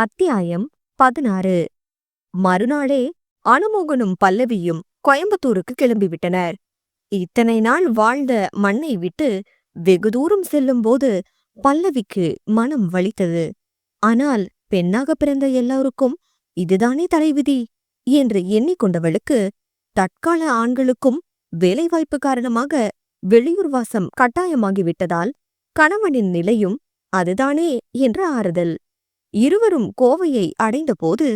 அத்தியாயம் பதினாறு. மறுநாளே அனுமோகனும் பல்லவியும் கோயம்புத்தூருக்கு கிளம்பிவிட்டனர். இத்தனை நாள் வாழ்ந்த மண்ணை விட்டு வெகு தூரம் செல்லும்போது பல்லவிக்கு மனம் வலித்தது. ஆனால் பெண்ணாக பிறந்த எல்லாருக்கும் இதுதானே தலைவிதி? என்று எண்ணிக்கொண்டவளுக்கு தற்கால ஆண்களுக்கும் வேலைவாய்ப்பு காரணமாக வெளியூர் வாசம் கட்டாயமாகிவிட்டதால் கணவனின் நிலையும் அதுதானே என்ற ஆறுதல். இருவரும் கோவையை அடைந்தபோது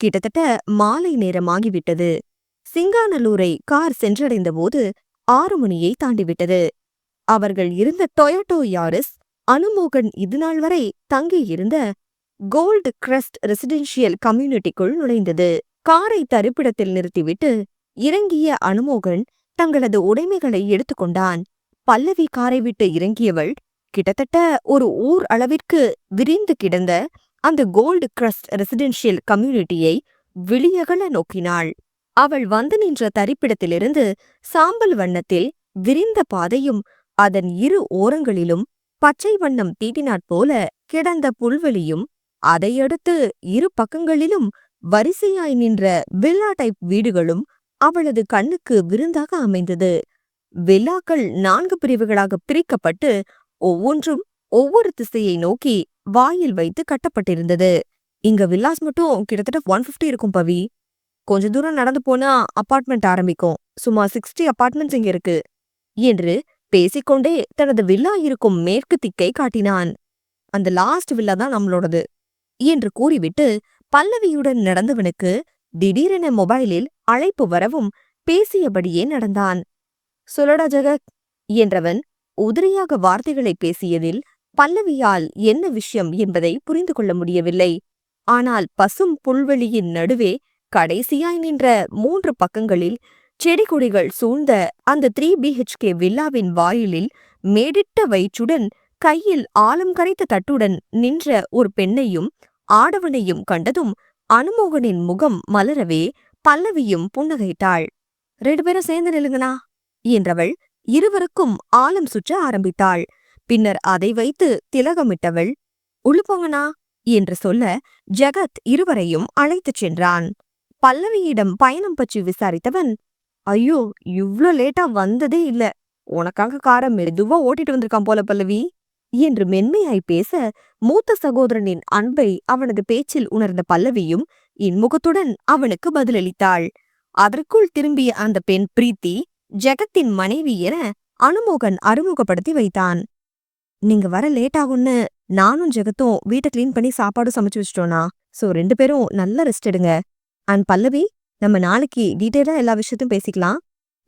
கிட்டத்தட்ட மாலை நேரமாகிவிட்டது. சிங்காநல்லூரை கார் சென்றடைந்தபோது ஆறு மணியை தாண்டிவிட்டது. அவர்கள் இருந்த டொயோட்டோ யாரிஸ் அனுமோகன் இதுநாள் வரை தங்கியிருந்த கோல்டு கிரஸ்ட் ரெசிடென்ஷியல் கம்யூனிட்டிக்குள் நுழைந்தது. காரை தரிப்பிடத்தில் நிறுத்திவிட்டு இறங்கிய அனுமோகன் தங்களது உடைமைகளை எடுத்துக்கொண்டான். பல்லவி காரை விட்டு இறங்கியவள் கிட்டத்தட்ட ஒரு ஊர் அளவிற்கு விரிந்து கிடந்த அந்த கோல்டு கிரஸ்ட் ரெசிடென்ஷியல் கம்யூனிட்டியை விழியகல நோக்கினாள். அவள் வந்து நின்ற தரிப்பிடத்திலிருந்து சாம்பல் வண்ணத்தில் விரிந்த பாதையும் அதன் இரு ஓரங்களிலும் பச்சை வண்ணம் தீட்டினாற் போல கிடந்த புல்வெளியும் அதையடுத்து இரு பக்கங்களிலும் வரிசையாய் நின்ற வில்லா டைப் வீடுகளும் அவளது கண்ணுக்கு விருந்தாக அமைந்தது. வில்லாக்கள் நான்கு பிரிவுகளாக பிரிக்கப்பட்டு ஒவ்வொன்றும் ஒவ்வொரு திசையை நோக்கி வாயில் வைத்து கட்டப்பட்டிருந்தது. இங்க வில்லாஸ் மட்டும் கிட்டத்தட்ட ஒன் ஃபிஃப்டி இருக்கும் பவி. கொஞ்ச தூரம் நடந்து போனா அப்பார்ட்மெண்ட் ஆரம்பிக்கும். சுமார் சிக்ஸ்டி அப்பார்ட்மெண்ட்ஸ் இங்க இருக்கு. என்று பேசிக்கொண்டே தனது வில்லா இருக்கும் மேற்கு திக்கை காட்டினான். அந்த லாஸ்ட் வில்லா தான் நம்மளோடது என்று கூறிவிட்டு பல்லவியுடன் நடந்தவனுக்கு திடீரென மொபைலில் அழைப்பு வரவும் பேசியபடியே நடந்தான். சொல்லடா ஜெகத் என்றவன் உதிரியாக வார்த்தைகளை பேசியதில் பல்லவியால் என்ன விஷயம் என்பதை புரிந்து கொள்ள முடியவில்லை. ஆனால் பசும் புல்வெளியின் நடுவே கடைசியாய் நின்ற மூன்று பக்கங்களில் செடி கொடிகள் சூழ்ந்த அந்த த்ரீ பிஹெச்கே வில்லாவின் வாயிலில் மேடிட்ட வயிற்றுடன் கையில் ஆழம் கரைத்த தட்டுடன் நின்ற ஒரு பெண்ணையும் ஆடவனையும் கண்டதும் அனுமோகனின் முகம் மலரவே பல்லவியும் புன்னகைத்தாள். ரெண்டு பேரும் சேர்ந்து நெலுங்கனா என்றவள் இருவருக்கும் ஆழம் சுற்ற ஆரம்பித்தாள். பின்னர் அதை வைத்து திலகமிட்டவள் உள்போங்கண்ணா என்று சொல்ல ஜெகத் இருவரையும் அழைத்துச் சென்றான். பல்லவியிடம் பயணம் பற்றி விசாரித்தவன் ஐயோ இவ்ளோ லேட்டா வந்ததே இல்ல. உனக்காக காரை மெதுவா ஓட்டிட்டு வந்திருக்கான் போல பல்லவி என்று மென்மையாய் பேச மூத்த சகோதரனின் அன்பை அவனது பேச்சில் உணர்ந்த பல்லவியும் இன்முகத்துடன் அவனுக்கு பதிலளித்தாள். அதற்குள் திரும்பிய அந்த பெண் பிரீத்தி ஜெகத்தின் மனைவி என அனுமோகன் அறிமுகப்படுத்தி வைத்தான். நீங்க வர லேட் ஆகும்னு நானும் ஜெகத்தும் வீட்டை கிளீன் பண்ணி சாப்பாடு சமைச்சு வச்சிட்டோம்னா சோ ரெண்டு பேரும் நல்ல ரெஸ்ட் எடுங்க. அண்ட் பல்லவி நம்ம நாளைக்கு டீட்டெயிலா எல்லா விஷயத்தையும் பேசிக்கலாம்.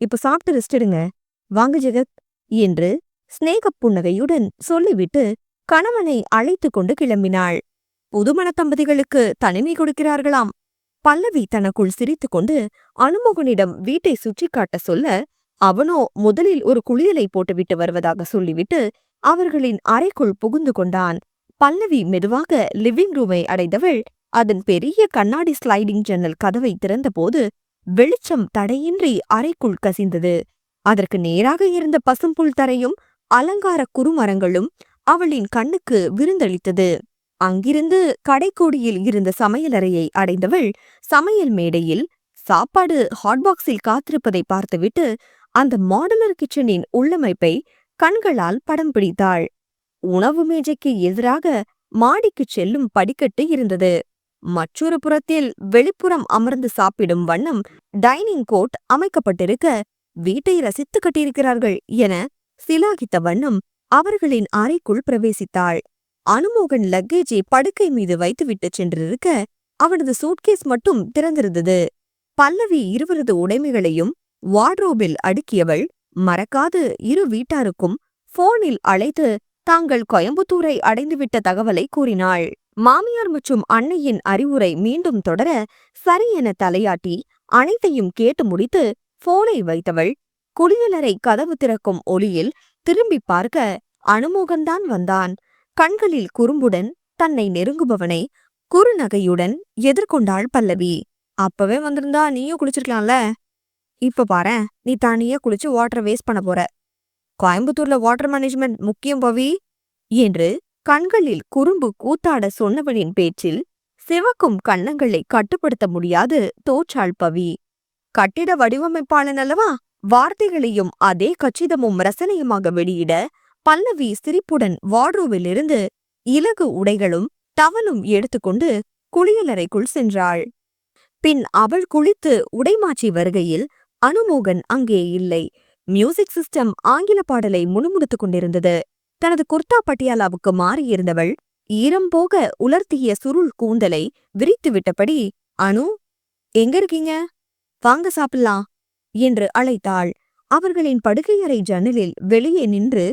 இப்ப சாப்பிட்டு ரெஸ்ட் எடுங்க. வாங்க ஜெகத் என்று ஸ்நேக புன்னகையுடன் சொல்லிவிட்டு கணவனை அழைத்து கொண்டு கிளம்பினாள். புதுமண தம்பதிகளுக்கு தனிமை கொடுக்கிறார்களாம். பல்லவி தனக்குள் சிரித்துக்கொண்டு அனுமோகனிடம் வீட்டை சுற்றி காட்ட சொல்ல அவனோ முதலில் ஒரு குளியலை போட்டுவிட்டு வருவதாக சொல்லிவிட்டு அவர்களின் அறைக்குள் புகுந்து கொண்டான். பல்லவி மெதுவாக லிவிங் ரூமை அடைந்தவள் அதன் பெரிய கண்ணாடி ஸ்லைடிங் ஜன்னல் கதவை திறந்தபோது வெளிச்சம் தடையின்றி அறைக்குள் கசிந்தது. அதற்கு நேராக இருந்த பசும்புல் தரையும் அலங்கார குறுமரங்களும் அவளின் கண்ணுக்கு விருந்தளித்தது. அங்கிருந்து கடைக்கோடியில் இருந்த சமையலறையை அடைந்தவள் சமையல் மேடையில் சாப்பாடு ஹாட்பாக்ஸில் காத்திருப்பதை பார்த்துவிட்டு அந்த மாடுலர் கிச்சனின் உள்ளமைப்பை கண்களால் படம் பிடித்தாள். உணவு மேஜைக்கு எதிராக மாடிக்குச் செல்லும் படிக்கட்டு இருந்தது. மற்றொரு புறத்தில் வெளிப்புறம் அமர்ந்து சாப்பிடும் வண்ணம் டைனிங் கோட் அமைக்கப்பட்டிருக்க வீட்டை ரசித்து கட்டியிருக்கிறார்கள் என சிலாகித்த வண்ணம் அவர்களின் அறைக்குள் பிரவேசித்தாள். அனுமோகன் லக்கேஜை படுக்கை மீது வைத்துவிட்டு சென்றிருக்க அவனது சூட்கேஸ் மட்டும் திறந்திருந்தது. பல்லவி இருவரது உடைமைகளையும் வார்ட்ரோபில் அடுக்கியவள் மறக்காது இரு வீட்டாருக்கும் போனில் அழைத்து தாங்கள் கோயம்புத்தூரை அடைந்துவிட்ட தகவலை கூறினாள். மாமியார் மற்றும் அன்னையின் அறிவுரை மீண்டும் தொடர சரி என தலையாட்டி அனைத்தையும் கேட்டு முடித்து போனை வைத்தவள் குளியலறை கதவு திறக்கும் ஒளியில் திரும்பி பார்க்க அனுமோகன்தான் வந்தான். கண்களில் குறும்புடன் தன்னை நெருங்குபவனை குறுநகையுடன் எதிர்கொண்டாள் பல்லவி. அப்பவே வந்திருந்தா நீயும் குளிச்சிருக்கலாம்ல? இப்ப பாரேன் நீ தனியா குளிச்சு வாட்டர் வேஸ்ட் பண்ண போற. கோயம்புத்தூர்ல வாட்டர் மேனேஜ்மெண்ட் முக்கியம் பவி. என்று கண்களில் குறும்பு கூத்தாட சொன்னவனின் பேச்சில் சிவக்கும் கன்னங்களை கட்டுப்படுத்த முடியாது தோற்றாள் பவி. கட்டிட வடிவமைப்பாளன் அல்லவா? வார்த்தைகளையும் அதே கச்சிதமும் ரசனையுமாக வெளியிட பல்லவி சிரிப்புடன் வார்ட்ரோவிலிருந்து இலகு உடைகளும் டவலும் எடுத்துக்கொண்டு குளியலறைக்குள் சென்றாள். பின் அவள் குளித்து உடைமாற்றி வருகையில் அனுமோகன் அங்கே இல்லை. மியூசிக் சிஸ்டம் ஆங்கில பாடலை முணுமுணுத்துக் கொண்டிருந்தது. தனது குர்தா பட்டியாலாவுக்கு மாறியிருந்தவள் ஈரம் போக உலர்த்திய சுருள் கூந்தலை விரித்து விட்டபடி அனு எங்க இருக்கீங்க? வாங்க சாப்பிடலாம் என்று அழைத்தாள். அவர்களின் படுகையறை ஜன்னலில் வெளியே நின்று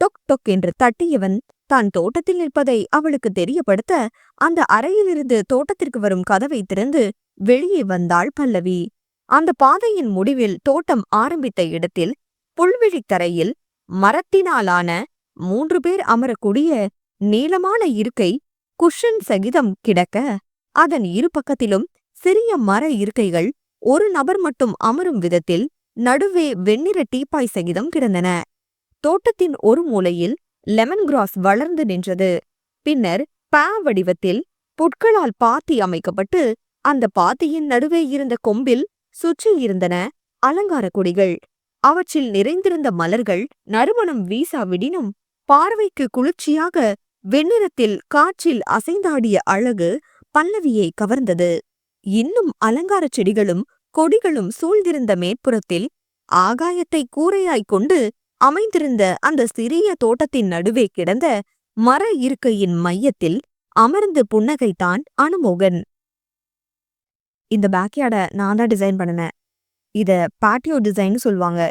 டொக் டொக் என்று தட்டியவன் தான் தோட்டத்தில் நிற்பதை அவளுக்கு தெரியப்படுத்த அந்த அறையிலிருந்து தோட்டத்திற்கு வரும் கதவை திறந்து வெளியே வந்தாள் பல்லவி. அந்த பாதையின் முடிவில் தோட்டம் ஆரம்பித்த இடத்தில் புல்வெளித் தரையில் மரத்தினாலான மூன்று பேர் அமரக்கூடிய நீளமான இருக்கை குஷன் சகிதம் கிடக்க அதன் இரு பக்கத்திலும் சிறிய மர இருக்கைகள் ஒரு நபர் மட்டும் அமரும் விதத்தில் நடுவே வெண்ணிற டீப்பாய் சகிதம் கிடந்தன. தோட்டத்தின் ஒரு மூலையில் லெமன் கிராஸ் வளர்ந்து நின்றது. பின்னர் பா வடிவத்தில் புட்களால் பாத்தி அமைக்கப்பட்டு அந்த பாத்தியின் நடுவே இருந்த கொம்பில் சுற்றி இருந்தன அலங்கார கொடிகள். அவற்றில் நிறைந்திருந்த மலர்கள் நறுமணம் வீசாவிடினும் பார்வைக்கு குளிர்ச்சியாக வெண்ணிறத்தில் காற்றில் அசைந்தாடிய அழகு பல்லவியை கவர்ந்தது. இன்னும் அலங்காரச் செடிகளும் கொடிகளும் சூழ்ந்திருந்த மேற்புறத்தில் ஆகாயத்தை கூரையாய்க் கொண்டு அமைந்திருந்த அந்த சிறிய தோட்டத்தின் நடுவே கிடந்த மர இருக்கையின் மையத்தில் அமர்ந்து புன்னகைத்தான் அனுமோகன். இந்த பேக்யார்டை நான் தான் டிசைன் பண்ணினேன். இத பாட்டியோ டிசைன் சொல்லுவாங்க.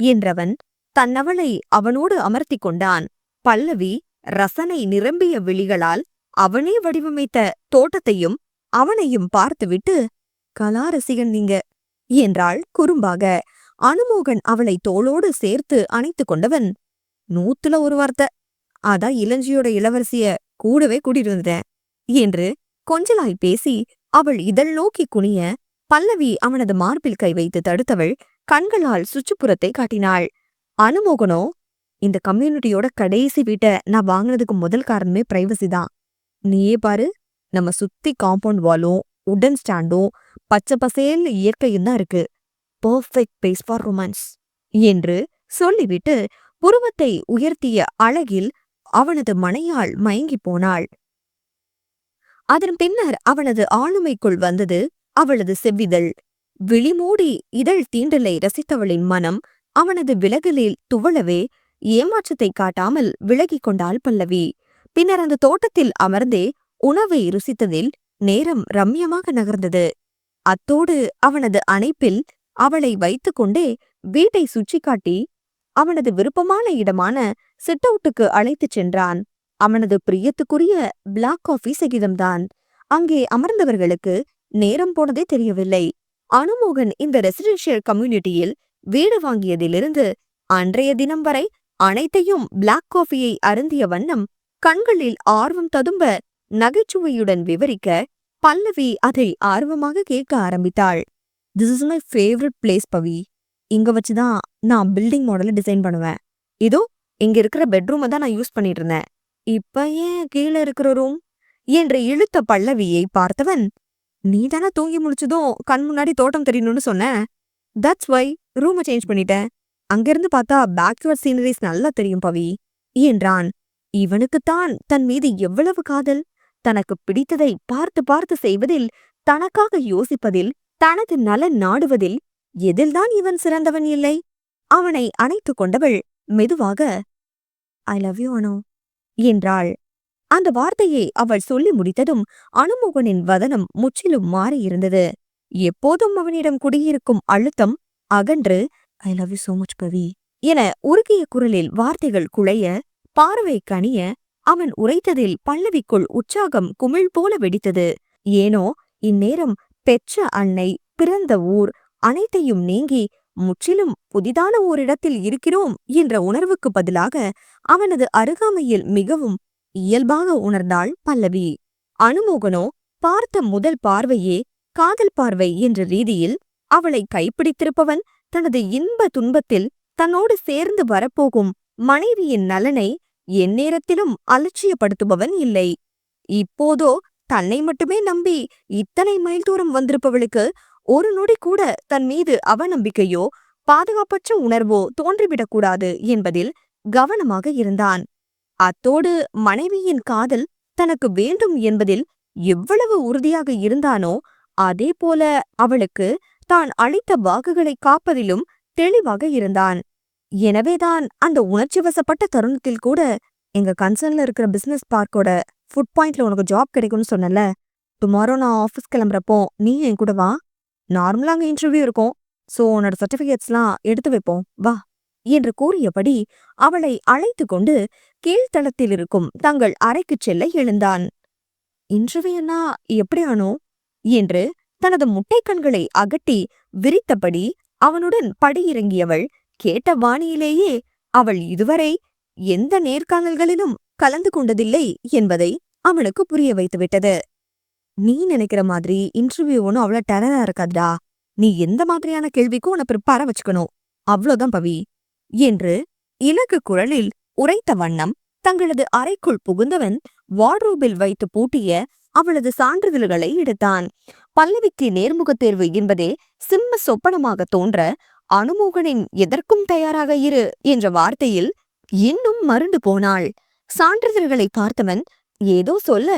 என்றவன் தன்னவளை அவனோடு அமர்த்தி கொண்டான். பல்லவி ரசனை நிரம்பிய விழிகளால் அவனே வடிவமைத்த தோட்டத்தையும் அவனையும் பார்த்துவிட்டு கலா ரசிகன் நீங்க என்றாள் குறும்பாக. அனுமோகன் அவளை தோளோடு சேர்த்து அணைத்து கொண்டவன் நூத்துல ஒரு வார்த்தை. அதான் இளஞ்சியோட இளவரசிய கூடவே கூட்டிட்டு வந்துட்டேன் என்று கொஞ்சலாய் பேசி அவள் இதழ் நோக்கி குனிய பல்லவி அவனது மார்பில் கை வைத்து தடுத்தவள் கண்களால் சுற்றுப்புறத்தை காட்டினாள். அனுமோகனோ இந்த கம்யூனிட்டியோட கடைசி வீட்டை நான் வாங்கினதுக்கு முதல் காரணமே பிரைவசி தான். நீயே பாரு நம்ம சுத்தி காம்பவுண்ட் வாலும் உடன் ஸ்டாண்டும் பச்சை பசேல்னு இயற்கையும் தான் இருக்கு. பர்ஃபெக்ட் பேஸ் ஃபார் ரொமான்ஸ் என்று சொல்லிவிட்டு புருவத்தை உயர்த்திய அழகில் அவனது மனையால் மயங்கிப் போனாள். அதன் பின்னர் அவனது ஆளுமைக்குள் வந்தது அவளது செவ்விதழ். விழிமூடி இதழ் தீண்டலை ரசித்தவளின் மனம் அவனது விலகலில் துவளவே ஏமாற்றத்தை காட்டாமல் விலகிக் கொண்டாள் பல்லவி. பின்னர் அந்த தோட்டத்தில் அமர்ந்தே உணவை ருசித்ததில் நேரம் ரம்யமாக நகர்ந்தது. அத்தோடு அவனது அணைப்பில் அவளை வைத்துக்கொண்டே வீட்டை சுற்றிக் காட்டி அவனது விருப்பமான இடமான சிட் அவுட்டுக்கு அழைத்துச் சென்றான். அவனது பிரியத்துக்குரிய பிளாக் காஃபி சகிதம்தான். அங்கே அமர்ந்தவர்களுக்கு நேரம் போனதே தெரியவில்லை. அனுமோகன் இந்த ரெசிடென்ஷியல் கம்யூனிட்டியில் வீடு வாங்கியதிலிருந்து அன்றைய தினம் வரை அனைத்தையும் பிளாக் காஃபியை அருந்திய வண்ணம் கண்களில் ஆர்வம் ததும்ப நகைச்சுவையுடன் விவரிக்க பல்லவி அதை ஆர்வமாக கேட்க ஆரம்பித்தாள். This is my favourite place Pavi. இங்க வச்சுதான் நான் பில்டிங் மாடலை டிசைன் பண்ணுவேன். இதோ இங்க இருக்கிற பெட்ரூமை தான் நான் யூஸ் பண்ணிட்டு இருந்தேன். இப்ப ஏன் கீழே இருக்கிற ரூம் என்று இழுத்த பல்லவியை பார்த்தவன் நீ தானே தூங்கி முடிச்சதும் கண் முன்னாடி தோட்டம் தெரியணும்னு சொன்ன? தட்ஸ் வை ரூமை சேஞ்ச் பண்ணிட்டேன். அங்கிருந்து பார்த்தா பேக்வர்ட் சீனரிஸ் நல்லா தெரியும் பவி என்றான். இவனுக்குத்தான் தன் மீது எவ்வளவு காதல்? தனக்கு பிடித்ததை பார்த்து பார்த்து செய்வதில் தனக்காக யோசிப்பதில் தனது நலன் நாடுவதில் எதில்தான் இவன் சிறந்தவன் இல்லை? அவனை அணைத்துக் கொண்டவள் மெதுவாக ஐ லவ் யூ அனோ. என்றாள். அந்த வார்த்தையை அவள் சொல்லி முடித்ததும் அனுமோகனின் வதனம் முற்றிலும் மாறியிருந்தது. எப்போதும் அவனிடம் குடியிருக்கும் அழுத்தம் அகன்று I love you so much Pavi என உருகிய குரலில் வார்த்தைகள் குழைய பார்வை கனிய அவன் உரைத்ததில் பல்லவிக்குள் உற்சாகம் குமிழ் போல வெடித்தது. ஏனோ இந்நேரம் பெற்ற அன்னை பிறந்த ஊர் அனைத்தையும் நீங்கி முற்றிலும் புதிதான ஓரிடத்தில் இருக்கிறோம் என்ற உணர்வுக்கு பதிலாக அவனது அருகாமையில் மிகவும் இயல்பாக உணர்ந்தாள் பல்லவி. அனுமோகனோ பார்த்த முதல் பார்வையே காதல் பார்வை என்ற ரீதியில் அவளை கைப்பிடித்திருப்பவன் தனது இன்ப துன்பத்தில் தன்னோடு சேர்ந்து வரப்போகும் மனைவியின் நலனை எந்நேரத்திலும் அலட்சியப்படுத்துபவன் இல்லை. இப்போதோ தன்னை மட்டுமே நம்பி இத்தனை மைல் தூரம் வந்திருப்பவளுக்கு ஒரு நொடி கூட தன் மீது அவநம்பிக்கையோ பாதுகாப்பற்ற உணர்வோ தோன்றிவிடக்கூடாது என்பதில் கவனமாக இருந்தான். அத்தோடு மனைவியின் காதல் தனக்கு வேண்டும் என்பதில் எவ்வளவு உறுதியாக இருந்தானோ அதே போல அவளுக்கு தான் அளித்த வாக்குகளை காப்பதிலும் தெளிவாக இருந்தான். எனவேதான் அந்த உணர்ச்சி வசப்பட்ட தருணத்தில் கூட எங்க கன்சர்ன்ல இருக்கிற பிசினஸ் பார்க்கோட ஃபுட் பாயிண்ட்ல உனக்கு ஜாப் கிடைக்கும்னு சொன்னல டுமாரோ நான் ஆஃபீஸ் கிளம்புறப்போ நீ என் கூட வா. நார்மலாக அங்கே இன்டர்வியூ இருக்கும். ஸோ உன்னோட சர்டிபிகேட்ஸ்லாம் எடுத்து வைப்போம். வா. என்று கூறியபடி அவளை அழைத்து கொண்டு கீழ்த்தளத்தில் இருக்கும் தங்கள் அறைக்குச் செல்ல எழுந்தான். இன்டர்வியூனா எப்படியானோ? என்று தனது முட்டை கண்களை அகட்டி விரித்தபடி அவனுடன் படியிறங்கியவள் கேட்ட வாணியிலேயே அவள் இதுவரை எந்த நேர்காணல்களிலும் கலந்து கொண்டதில்லை என்பதை அவனுக்கு புரிய வைத்துவிட்டது. நீ நினைக்கிற மாதிரி இன்டர்வியூ ஒன்றும் அவ்வளவு டெரரா இருக்காதுடா. நீ எந்த மாதிரியான கேள்விக்கும் உன்னை ப்ரிப்பேர வச்சுக்கணும். அவ்வளோதான் பவி. என்று இலக்கு குரலில் உரைத்த வண்ணம் தங்களது அறைக்குள் புகுந்தவன் வார்ட்ரோபில் வைத்து பூட்டிய அவளது சான்றிதழ்களை எடுத்தான். பல்லவிக்கு நேர்முகத் தேர்வு என்பதே சிம்ம சொப்பனமாக தோன்ற அனுமோகனின் எதற்கும் தயாராக இரு என்ற வார்த்தையில் இன்னும் மருண்டு போனாள். சான்றிதழ்களை பார்த்தவன் ஏதோ சொல்ல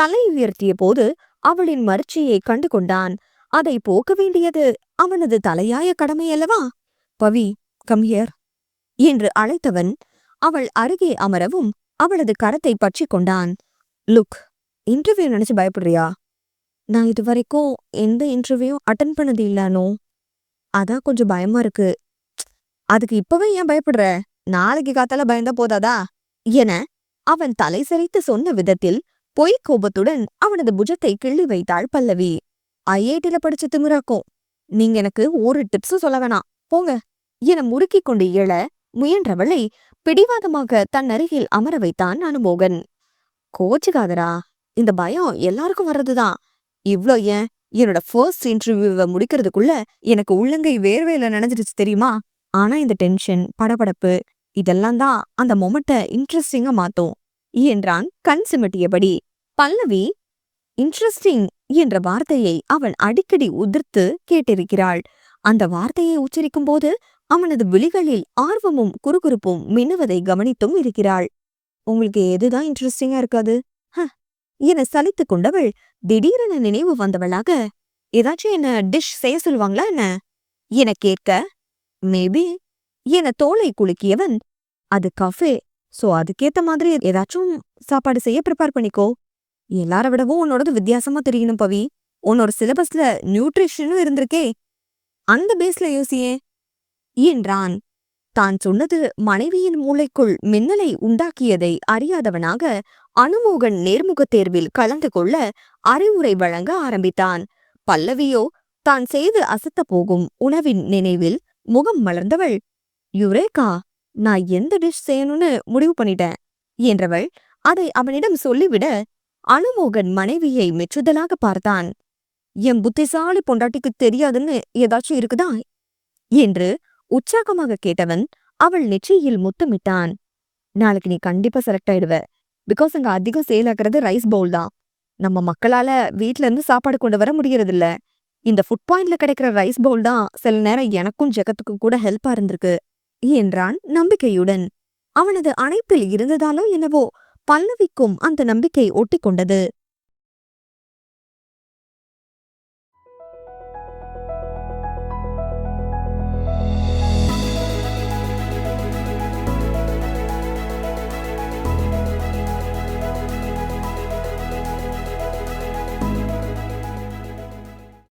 தலை உயர்த்திய போது அவளின் மறுச்சியை கண்டு கொண்டான் அதை போக்க வேண்டியது அவனது தலையாய கடமையல்லவா? பவி கம்யர் என்று அழைத்தவன் அவள் அருகே அமரவும் அவளது கரத்தை பற்றிக் கொண்டான். லுக் இன்டர்வியூ நினைச்சு பயப்படுறியா? நான் இதுவரைக்கும் எந்த இன்டர்வியூ அட்டன் பண்ணது இல்லானோ அதான் கொஞ்சம் பயமா இருக்கு. அதுக்கு இப்பவே ஏன் பயப்படுற? நாளைக்கு காத்தால பயந்தா போதாதா? என அவன் தலை சிரித்து சொன்ன விதத்தில் பொய் கோபத்துடன் அவனது புஜத்தை கிள்ளி வைத்தாள் பல்லவி. ஐஐடில படிச்ச திமிராக்கும். நீங்க எனக்கு ஒரு டிப்ஸும் சொல்ல வேணாம். போங்க. என முறுக்கிக் கொண்டு எழ முயன்றவளை பிடிவாதமாக தன் அருகில் அமர வைத்தான் அனுமோகன் கோச்சுக்காதரா இந்த பயம் எல்லாருக்கும் வர்றதுதான். இவ்ளோ ஏன்? என்னோட ஃபர்ஸ்ட் இன்டர்வியூவை முடிக்கிறதுக்குள்ள எனக்கு உள்ளங்கை வேர்வையில நினைஞ்சிருச்சு தெரியுமா? ஆனா இந்த டென்ஷன் படபடப்பு இதெல்லாம் தான் அந்த மொமெண்ட்டை இன்ட்ரெஸ்டிங்கா மாத்தும். என்றான் கண் சிமிட்டியபடி. பல்லவி இன்ட்ரெஸ்டிங் என்ற வார்த்தையை அவன் அடிக்கடி உதிர்த்து கேட்டிருக்கிறாள். அந்த வார்த்தையை உச்சரிக்கும் போது அவனது விழிகளில் ஆர்வமும் குறுகுறுப்பும் மின்னுவதை கவனித்தும் இருக்கிறாள். உங்களுக்கு எதுதான் இன்ட்ரெஸ்டிங்கா இருக்காது? ஹ என சலித்துக் கொண்டவள் திடீரென நினைவு வந்தவளாக ஏதாச்சும் என்ன டிஷ் செய்ய சொல்லுவாங்களா என்ன? என கேட்க? மேபி என தோலை குலுக்கியவன். அது கஃபே சோ அதுக்கேத்த மாதிரி ஏதாச்சும் சாப்பாடு செய்ய ப்ரிப்பேர் பண்ணிக்கோ. எல்லார விடவும் உன்னோடது வித்தியாசமா தெரியணும் பவி. உன்னோட சிலபஸ்ல நியூட்ரிஷனும் இருந்திருக்கே. அந்த பேஸ்ல யோசியே. என்றான். தான் சொன்னது மனைவியின் மூளைக்குள் மின்னலை உண்டாக்கியதை அறியாதவனாக அனுமோகன் நேர்முகத் தேர்வில் கலந்து கொள்ள அறிவுரை வழங்க ஆரம்பித்தான். பல்லவியோ தான் செய்து அசத்த போகும் உணவின் நினைவில் முகம் மலர்ந்தவள். யுரேகா நான் எந்த டிஷ் செய்யணும்னு முடிவு பண்ணிட்டேன் என்றவள் அதை அவனிடம் சொல்லிவிட அனுமோகன் மனைவியை மெச்சுதலாக பார்த்தான். என் புத்திசாலி பொண்டாட்டிக்கு தெரியாதுன்னு ஏதாச்சும் இருக்குதா? என்று உற்சாகமாக கேட்டவன் அவள் நெற்றியில் முத்தமிட்டான். நாளைக்கு நீ கண்டிப்பா செலக்ட் ஆயிடுவ. பிகாஸ் அங்க அதிகம் சேல் ஆகிறது ரைஸ் பவுல் தான். நம்ம மக்களால வீட்ல இருந்து சாப்பாடு கொண்டு வர முடியறதில்ல. இந்த ஃபுட் பாயிண்ட்ல கிடைக்கிற ரைஸ் பவுல் தான் சில நேரம் எனக்கும் ஜெகத்துக்கும் கூட ஹெல்ப்பா இருந்திருக்கு என்றான் நம்பிக்கையுடன். அவனது அணைப்பில் இருந்ததாலோ என்னவோ பல்லவிக்கும் அந்த நம்பிக்கை ஒட்டிக்கொண்டது.